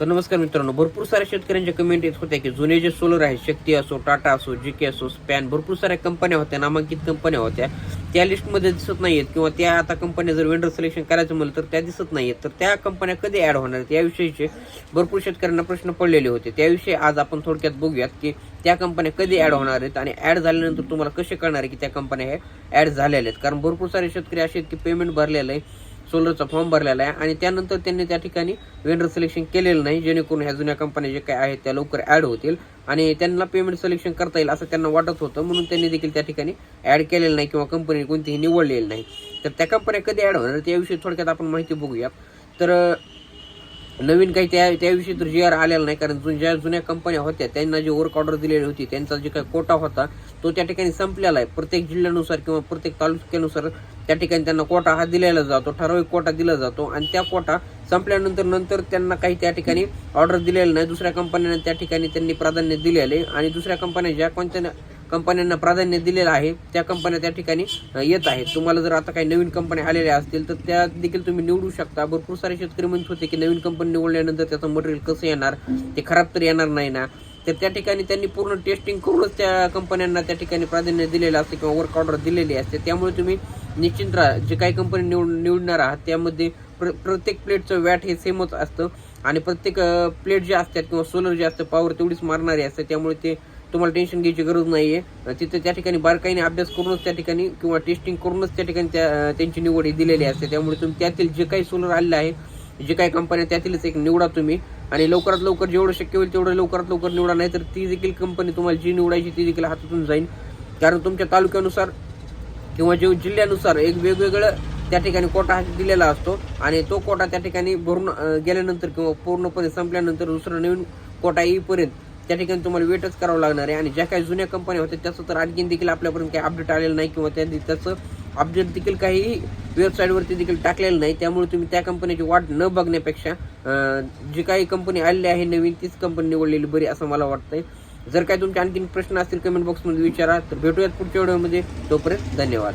तर नमस्कार मित्रांनो भरपूर साऱ्या शेतकऱ्यांच्या कमेंट येत होत्या की जुने जे सोलर आहेत शक्ती असो टाटा असो जी के असो स्पॅन भरपूर साऱ्या कंपन्या होत्या नामांकित कंपन्या होत्या. त्या लिस्टमध्ये दिसत नाहीयेत किंवा त्या आता कंपन्या जर वेंडर सिलेक्शन करायचं म्हणलं तर त्या दिसत नाहीयेत. तर त्या कंपन्या कधी ऍड होणार? आहेत याविषयीचे भरपूर शेतकऱ्यांना प्रश्न पडलेले होते. त्याविषयी आज आपण थोडक्यात बघूयात की त्या कंपन्या कधी ऍड होणार आहेत आणि ऍड झाल्यानंतर तुम्हाला कसे कळणार आहे की त्या कंपन्या ह्या ऍड झालेल्या आहेत? कारण भरपूर सारे शेतकरी असे आहेत की पेमेंट भरलेलं आहे. सोलरचा फॉर्म भरलेला आहे आणि त्यानंतर त्यांनी त्या ठिकाणी वेंडर सिलेक्शन केलेलं नाही. जेणेकरून ह्या जुन्या कंपन्या जे काय आहेत त्या लवकर ॲड होतील आणि त्यांना पेमेंट सिलेक्शन करता येईल असं त्यांना वाटत होतं. म्हणून त्यांनी देखील त्या ठिकाणी ॲड केलेलं नाही किंवा कंपनी कोणतीही निवडलेली नाही. तर त्या कंपन्या कधी ॲड होणार? त्याविषयी थोडक्यात आपण माहिती बघूया तर नवीन काही त्या त्याविषयी तर जी आर आलेला नाही कारण ज्या जुन्या कंपन्या होत्या त्यांना जी वर्क ऑर्डर दिलेली होती त्यांचा जे काही कोटा होता तो त्या ठिकाणी संपलेला आहे. प्रत्येक जिल्ह्यानुसार किंवा प्रत्येक तालुक्यानुसार त्या ठिकाणी त्यांना कोटा हा दिलेला जातो ठराविक कोटा दिला जातो आणि त्या कोटा संपल्यानंतर नंतर त्यांना काही त्या ठिकाणी ऑर्डर दिलेलं नाही. दुसऱ्या कंपन्यांना त्या ठिकाणी त्यांनी प्राधान्य दिलेले आणि दुसऱ्या कंपन्या ज्या कोणत्या कंपन्यांना प्राधान्य दिलेलं आहे. त्या कंपन्या त्या ठिकाणी येत आहेत. तुम्हाला जर आता काही नवीन कंपन्या आलेल्या असतील तर त्या देखील तुम्ही निवडू शकता. भरपूर सारे शेतकरी म्हणत होते की नवीन कंपनी निवडल्यानंतर त्याचं मटेरियल कसं येणार? ते खराब तर येणार नाही ना. तर त्या ठिकाणी त्यांनी पूर्ण टेस्टिंग करूनच त्या कंपन्यांना त्या ठिकाणी प्राधान्य दिलेलं असते किंवा वर्क ऑर्डर दिलेली असते. त्यामुळे तुम्ही निश्चित राहा. जे काही कंपनी निवड निवडणार आहात त्यामध्ये प्र प्रत्येक प्लेटचं वॅट हे सेमच असतं. आणि प्रत्येक प्लेट जे असतात किंवा सोलर जे असतं पॉवर तेवढीच मारणारी असते त्यामुळे ते तुम्हाला टेन्शन घ्यायची गरज नाही आहे तिथे त्या ठिकाणी बारकाईने अभ्यास करूनच त्या ठिकाणी किंवा टेस्टिंग करूनच त्या ठिकाणी त्या त्यांची निवड ही दिलेली असते. त्यामुळे तुम्ही त्यातील जे काही सोलर आलेलं आहे जे काही कंपन्या त्यातीलच एक निवडा तुम्ही. आणि लवकरात लवकर जेवढं शक्य होईल तेवढं लवकरात लवकर निवडा नाही तर ती देखील कंपनी तुम्हाला जी निवडायची ती देखील हातातून जाईल. कारण तुमच्या तालुक्यानुसार किंवा जे जिल्ह्यानुसार एक वेगवेगळं त्या ठिकाणी कोटा हा दिलेला असतो. आणि तो कोटा त्या ठिकाणी भरून गेल्यानंतर किंवा पूर्णपणे संपल्यानंतर दुसरा नवीन कोटा येईपर्यंत त्या ठिकाणी तुम्हाला वेटच करावं लागणार आहे. आणि ज्या काही जुन्या कंपन्या होत्या त्याचं तर आणखीन देखील आपल्यापर्यंत काही अपडेट आलेलं नाही किंवा त्यांनी त्याचं अपडेट देखील काही वेबसाईटवरती देखील टाकलेलं नाही. त्यामुळे तुम्ही त्या कंपनीची वाट न बघण्यापेक्षा जी काही कंपनी आलेली आहे नवीन तीच कंपनी निवडलेली बरी असं मला वाटतंय. जर काही तुमचे आणखीन प्रश्न असतील कमेंट बॉक्समध्ये विचारा. तर भेटूयात पुढच्या व्हिडिओमध्ये तोपर्यंत धन्यवाद.